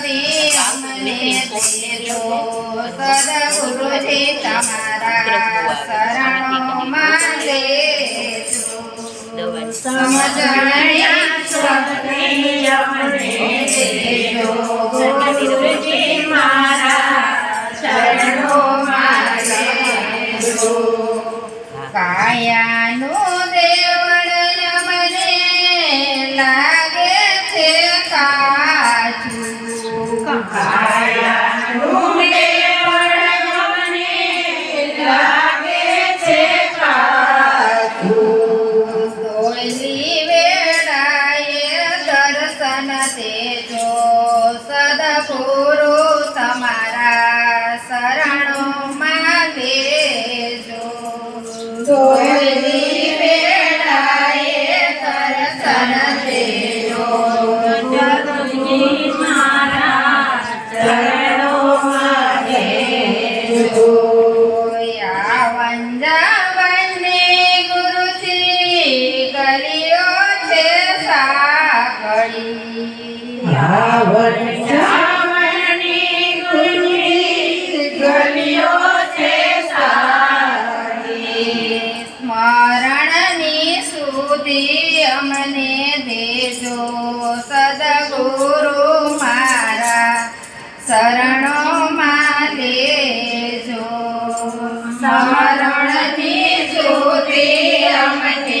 અમને તમારા શરણોમાં સમજણ્યા Amen. સાંકળી સ્મરણની સુધી અમને દેજો. સદગુરુ મારા શરણોમાં લેજો સ્મરણની સુધી અમને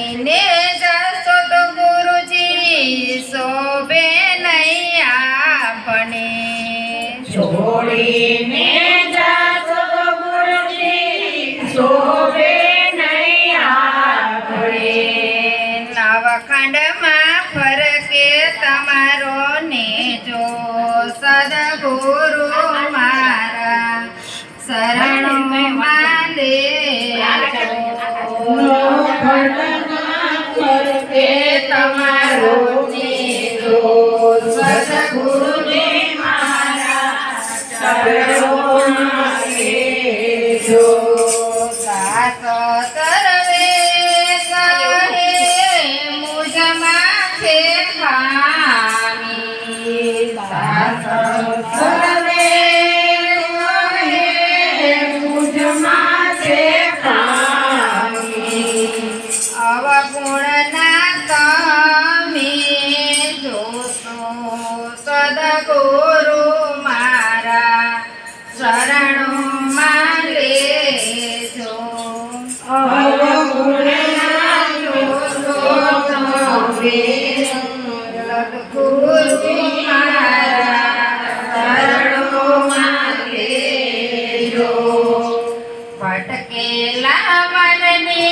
છોડીને જશો તો ગુરુજી શોભે નહીં આપણે છોડીને જશો તો ગુરુજી શોભે નહીં આપણે નવખંડમાં ફરકે તમારો ને જો સદગુરુ મારા શરણમાં લે લેજો. તમારો ભટકેલા મનને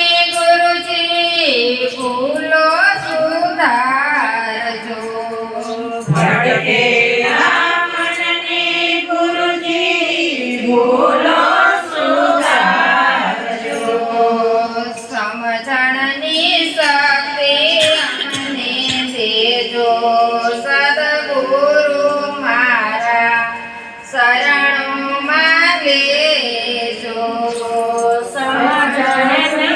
ગુરુજી ભૂલો દેજો સદગુરુ મારા શરણોમાં લેજો. સમજણની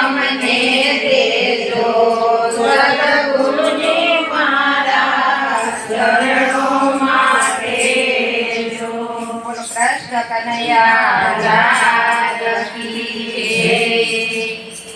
અમને દેજો. સદગુરુજી મારા શરણોમાં લેજો. કૃષ્ણ કનૈયા